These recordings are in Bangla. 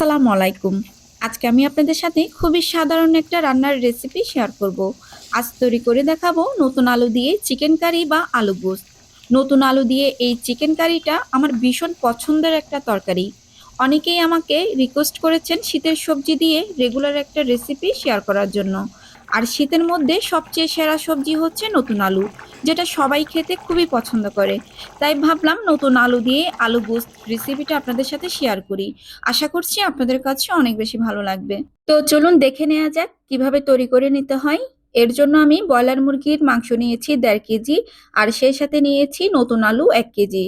আসসালামু আলাইকুম। আজকে আমি আপনাদের সাথে খুবই সাধারণ একটা রান্নার রেসিপি শেয়ার করব। আজ তৈরি করে দেখাবো নতুন আলু দিয়ে চিকেন কারি বা আলু গোস্ত। নতুন আলু দিয়ে এই চিকেন কারিটা আমার ভীষণ পছন্দের একটা তরকারি। অনেকেই আমাকে রিকোয়েস্ট করেছেন শীতের সবজি দিয়ে রেগুলার একটা রেসিপি শেয়ার করার জন্য। আর শীতের মধ্যে সবচেয়ে সেরা সবজি হচ্ছে নতুন আলু, যেটা সবাই খেতে খুবই পছন্দ করে। তাই ভাবলাম নতুন আলু দিয়ে আলু গোস্ত রেসিপিটা আপনাদের সাথে শেয়ার করি। আশা করছি আপনাদের কাছে অনেক বেশি ভালো লাগবে। তো চলুন দেখে নেওয়া যাক কীভাবে তৈরি করে নিতে হয়। এর জন্য আমি ব্রয়লার মুরগির মাংস নিয়েছি দেড় কেজি আর সেই সাথে নিয়েছি নতুন আলু এক কেজি।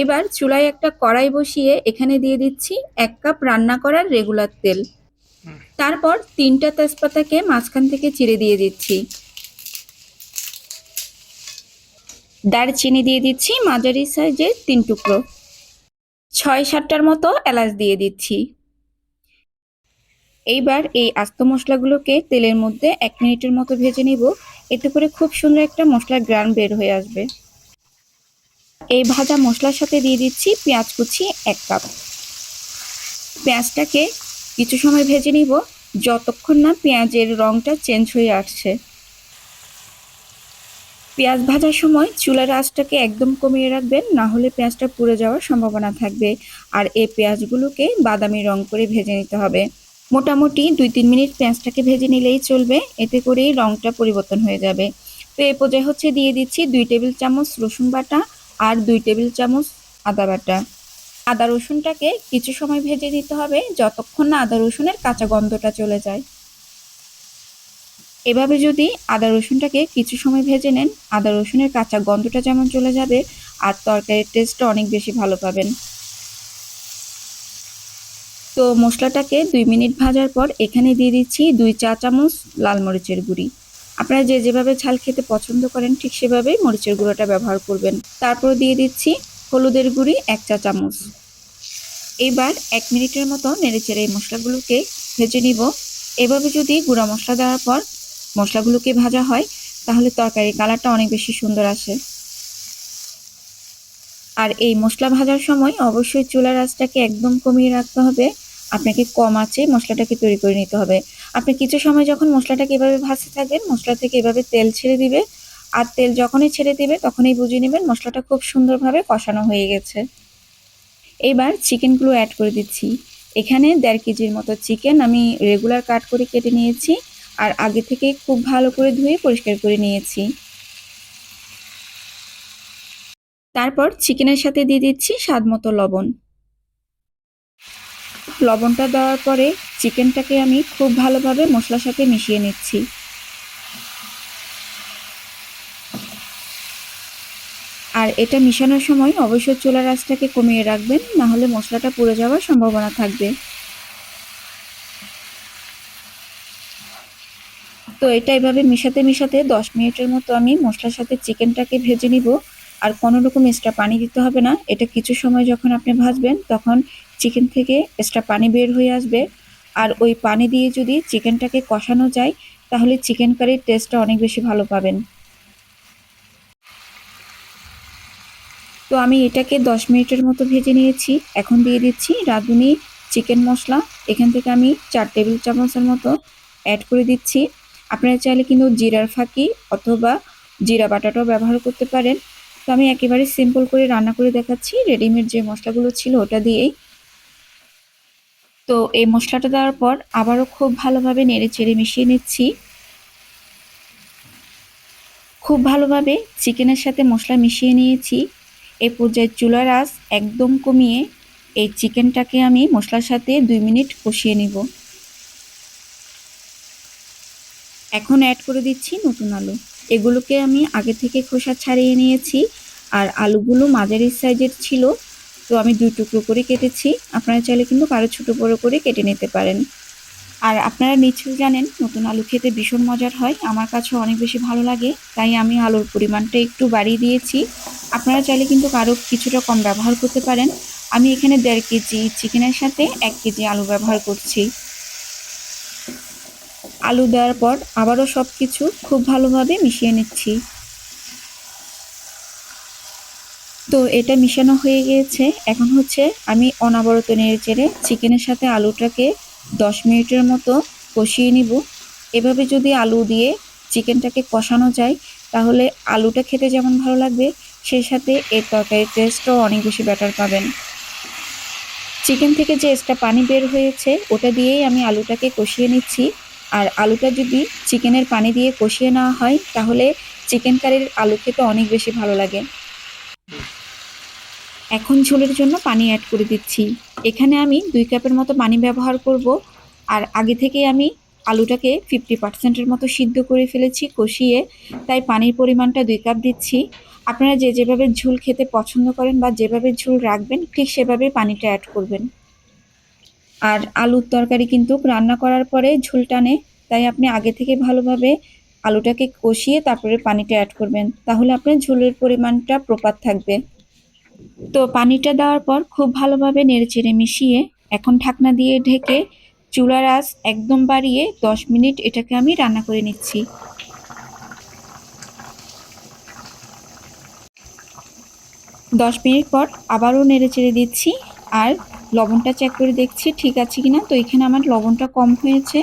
এবার চুলায় একটা কড়াই বসিয়ে এখানে দিয়ে দিচ্ছি এক কাপ রান্না করার রেগুলার তেল। তারপর তিনটা তেজপাতাকে মাঝখান থেকে চিড়ে দিয়ে দিচ্ছি। দারচিনি দিয়ে দিচ্ছি, মাঝারি সাইজের তিন টুকরো। ছয় সাতটার মতো এলাচ দিয়ে দিচ্ছি। এইবার এই আস্ত মশলাগুলোকে তেলের মধ্যে এক মিনিটের মতো ভেজে নিব। এতে করে খুব সুন্দর একটা মশলার গ্রান বের হয়ে আসবে। এই ভাজা মশলার সাথে দিয়ে দিচ্ছি পেঁয়াজ কুচি এক কাপ। পেঁয়াজটাকে কিছু সময় ভেজে নিব। যতক্ষণ না পেঁয়াজের রংটা চেঞ্জ হয়ে আসছে। পেঁয়াজ ভাজার সময় চুলার আঁচটাকে একদম কমিয়ে রাখবেন, না হলে পেঁয়াজটা পুড়ে যাওয়ার সম্ভাবনা থাকবে। আর এই পেঁয়াজগুলোকে বাদামি রং করে ভেজে নিতে হবে। মোটামুটি দুই তিন মিনিট পেঁয়াজটাকে ভেজে নিলেই চলবে, এতে করেই রংটা পরিবর্তন হয়ে যাবে। তো এ পর্যায়ে হচ্ছে দিয়ে দিচ্ছি দুই টেবিল চামচ রসুন বাটা আর দুই টেবিল চামচ আদা বাটা। আদা রসুনটাকে কিছু সময় ভেজে নিতে হবে যতক্ষণ না আদা রসুনের কাঁচা গন্ধটা চলে যায়। এভাবে যদি আদা রসুনটাকে কিছু সময় ভেজে নেন, আদা রসুনের কাঁচা গন্ধটা যেমন চলে যাবে আর তরকারির টেস্টটা অনেক বেশি ভালো পাবেন। তো মশলাটাকে দুই মিনিট ভাজার পর এখানে দিয়ে দিচ্ছি দুই চা চামচ লাল মরিচের গুঁড়ি। আপনারা যে যেভাবে ঝাল খেতে পছন্দ করেন ঠিক সেভাবেই মরিচের গুঁড়োটা ব্যবহার করবেন। তারপর দিয়ে দিচ্ছি হলুদের গুঁড়ি এক চা চামচ। এবার এক মিনিটের মতো নেড়েচেড়ে এই মশলাগুলোকে ভেজে নিব। এভাবে যদি গুঁড়া মশলা দেওয়ার পর মশলাগুলোকে ভাজা হয়, তাহলে তরকারির কালারটা অনেক বেশি সুন্দর আসে। আর এই মশলা ভাজার সময় অবশ্যই চুলার আঁচটাকে একদম কমিয়ে রাখতে হবে। আপনাকে কম আঁচে মশলাটাকে তৈরি করে নিতে হবে। আপনি কিছু সময় যখন মশলাটাকে এভাবে ভাজতে থাকবেন, মশলা থেকে এভাবে তেল ছেড়ে দিবে। আর তেল যখনই ছেড়ে দিবে, তখনই বুঝিয়ে নেবেন মশলাটা খুব সুন্দরভাবে কষানো হয়ে গেছে। এবার চিকেনগুলো অ্যাড করে দিচ্ছি। এখানে দেড় কেজির মতো চিকেন আমি রেগুলার কাট করে কেটে নিয়েছি আর আগে থেকে খুব ভালো করে ধুয়ে পরিষ্কার করে নিয়েছি। তারপর চিকেনের সাথে দিয়ে দিচ্ছি স্বাদ মতো লবণ। লবণটা দেওয়ার পরে চিকেনটাকে আমি খুব ভালোভাবে মশলার সাথে মিশিয়ে নিচ্ছি। আর এটা মিশানোর সময় অবশ্যই চুলার আঁচটাকে কমিয়ে রাখবেন, না হলে মশলাটা পুড়ে যাওয়ার সম্ভাবনা থাকবে। তো এটা এভাবে মিশাতে মিশাতে দশ মিনিটের মতো আমি মশলার সাথে চিকেনটাকে ভেজে নিব। আর কোনো রকম এক্সট্রা পানি দিতে হবে না। এটা কিছু সময় যখন আপনি ভাজবেন, তখন চিকেন থেকে এক্সট্রা পানি বের হয়ে আসবে। আর ওই পানি দিয়ে যদি চিকেনটাকে কষানো যায়, তাহলে চিকেন কারির টেস্টটা অনেক বেশি ভালো পাবেন। তো আমি এটাকে দশ মিনিটের মতো ভেজে নিয়েছি। এখন দিয়ে দিচ্ছি রাঁধুনি চিকেন মশলা। এখান থেকে আমি চার টেবিল চামচের মতো অ্যাড করে দিচ্ছি। আপনারা চাইলে কিন্তু জিরার ফাঁকি অথবা জিরা বাটাটাও ব্যবহার করতে পারেন। তো আমি একেবারে সিম্পল করে রান্না করে দেখাচ্ছি। রেডিমেড যে মশলাগুলো ছিল ওটা দিয়েই। তো এই মশলাটা দেওয়ার পর আবারও খুব ভালোভাবে নেড়ে চেড়ে মিশিয়ে নিচ্ছি। খুব ভালোভাবে চিকেনের সাথে মশলা মিশিয়ে নিয়েছি। এই পর্যায়ে চুলার আঁচ একদম কমিয়ে এই চিকেনটাকে আমি মশলার সাথে দুই মিনিট কষিয়ে নিব। এখন অ্যাড করে দিচ্ছি নতুন আলু। এগুলোকে আমি আগে থেকে খোসা ছাড়িয়ে নিয়েছি আর আলুগুলো মাঝারি সাইজের ছিল, তো আমি দুই টুকরো করে কেটেছি। আপনারা চাইলে কিন্তু কারও ছোটো বড়ো করে কেটে নিতে পারেন। আর আপনারা নিশ্চয়ই জানেন, নতুন আলু খেতে ভীষণ মজার হয়। আমার কাছে অনেক বেশি ভালো লাগে, তাই আমি আলুর পরিমাণটা একটু বাড়িয়ে দিয়েছি। আপনারা চাইলে কিন্তু কারও কিছুটা কম ব্যবহার করতে পারেন। আমি এখানে দেড় কেজি চিকেনের সাথে এক কেজি আলু ব্যবহার করছি। আলু দেওয়ার পর আবারও সব কিছু খুব ভালোভাবে মিশিয়ে নিচ্ছি। তো এটা মিশানো হয়ে গিয়েছে। এখন হচ্ছে আমি অনাবরত নেড়ে চেড়ে চিকেনের সাথে আলুটাকে দশ মিনিটের মতো কষিয়ে নিব। এভাবে যদি আলু দিয়ে চিকেনটাকে কষানো যায়, তাহলে আলুটা খেতে যেমন ভালো লাগবে সেই সাথে এর তরকারির টেস্টও অনেক বেশি ব্যাটার পাবেন। চিকেন থেকে যে এক্সট্রা পানি বের হয়েছে, ওটা দিয়েই আমি আলুটাকে কষিয়ে নিচ্ছি। আর আলুটা যদি চিকেনের পানি দিয়ে কষিয়ে নেওয়া হয়, তাহলে চিকেন কারির আলু খেতে অনেক বেশি ভালো লাগে। এখন ঝোলের জন্য পানি অ্যাড করে দিচ্ছি। এখানে আমি দুই কাপের মতো পানি ব্যবহার করব। আর আগে থেকে আমি আলুটাকে ফিফটি পার্সেন্টের মতো সিদ্ধ করে ফেলেছি, কষিয়ে। তাই পানির পরিমাণটা দুই কাপ দিচ্ছি। আপনারা যে যেভাবে ঝোল খেতে পছন্দ করেন বা যেভাবে ঝুল রাখবেন, ঠিক সেভাবে পানিটা অ্যাড করবেন। আর আলুর তরকারি কিন্তু রান্না করার পরে ঝুল টানে, তাই আপনি আগে থেকে ভালোভাবে আলুটাকে কষিয়ে তারপরে পানিটা অ্যাড করবেন। তাহলে আপনার ঝোলের পরিমাণটা প্রপার থাকবে। তো পানিটা দেওয়ার পর খুব ভালোভাবে নেড়েচেড়ে মিশিয়ে এখন ঢাকনা দিয়ে ঢেকে চুলার আঁচ একদম বাড়িয়ে দশ মিনিট এটাকে আমি রান্না করে নিচ্ছি। দশ মিনিট পর আবারও নেড়ে চেড়ে দিচ্ছি আর লবণটা চেক করে দেখছি ঠিক আছে কিনা। তো এখানে আমার লবণটা কম হয়েছে,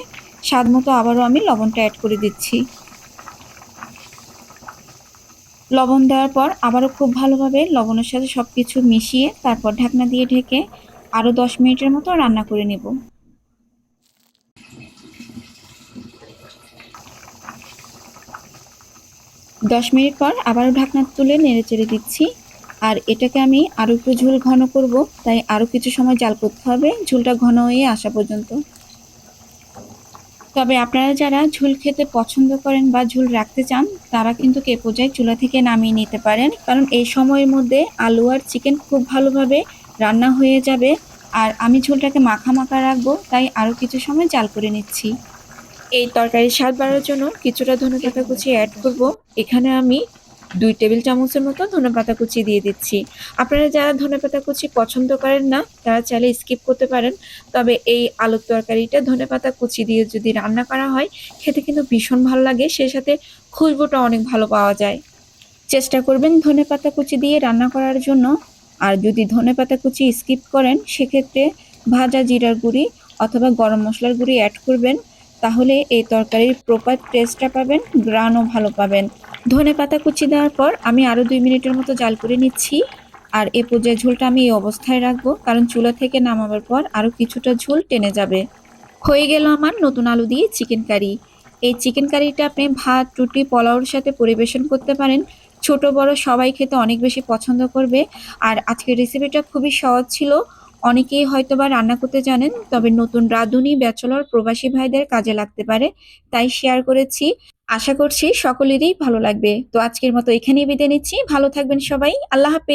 স্বাদ মতো আবারও আমি লবণটা অ্যাড করে দিচ্ছি। লবণ দেওয়ার পর আবারও খুব ভালোভাবে লবণের সাথে সব কিছু মিশিয়ে তারপর ঢাকনা দিয়ে ঢেকে আরও দশ মিনিটের মতো রান্না করে নেব। দশ মিনিট পর আবারও ঢাকনা তুলে নেড়ে চেড়ে দিচ্ছি। আর এটাকে আমি আরও একটু ঝোল ঘন করব, তাই আরও কিছু সময় জাল করতে হবে। ঝোলটা ঘন হয়ে আসা পর্যন্ত। তবে আপনারা যারা ঝোল খেতে পছন্দ করেন বা ঝোল রাখতে চান, তারা কিন্তু কে চুলা থেকে নামিয়ে নিতে পারেন। কারণ এই সময়ের মধ্যে আলু আর চিকেন খুব ভালোভাবে রান্না হয়ে যাবে। আর আমি ঝোলটাকে মাখা মাখা রাখব, তাই আরও কিছু সময় জাল করে নিচ্ছি। এই তরকারির স্বাদ বাড়ার জন্য কিছুটা ধনে পাতা কুচি অ্যাড করব। এখানে আমি দুই টেবিল চামচের মতো ধনে পাতা কুচি দিয়ে দিচ্ছি। আপনারা যারা ধনে পাতা কুচি পছন্দ করেন না, তারা চাইলে স্কিপ করতে পারেন। তবে এই আলুর তরকারিটা ধনে পাতা কুচি দিয়ে যদি রান্না করা হয়, খেতে কিন্তু ভীষণ ভালো লাগে। সেই সাথে খুশবুটা অনেক ভালো পাওয়া যায়। চেষ্টা করবেন ধনে পাতা কুচি দিয়ে রান্না করার জন্য। আর যদি ধনে পাতা কুচি স্কিপ করেন, সেক্ষেত্রে ভাজা জিরার গুঁড়ি অথবা গরম মশলার গুঁড়ি অ্যাড করবেন। তাহলে এই তরকারির প্রপার টেস্টটা পাবেন গ্রানও ভালো পাবেন। ধনে পাতা কুচি দেওয়ার পর আমি আরও দুই মিনিটের মতো জাল করে নিচ্ছি। আর এ পর্যায়ে ঝোলটা আমি এই অবস্থায় রাখব, কারণ চুলা থেকে নামাবার পর আরও কিছুটা ঝোল টেনে যাবে। হয়ে গেল আমার নতুন আলু দিয়ে চিকেন কারি এই চিকেন কারিটা আপনি ভাত, রুটি, পোলাওর সাথে পরিবেশন করতে পারেন। ছোট, বড় সবাই খেতে অনেক বেশি পছন্দ করবে। আর আজকের রেসিপিটা খুবই সহজ ছিল। অনেকেই হয়তো বা রান্না করতে জানেন, তবে নতুন রাঁধুনি ব্যাচলর প্রবাসী ভাইদের কাজে লাগতে পারে, তাই শেয়ার করেছি। আশা করছি সকলেরই ভালো লাগবে। তো আজকের মতো এখানেই বিদায় নিচ্ছি। ভালো থাকবেন সবাই। আল্লাহ হাফেজ।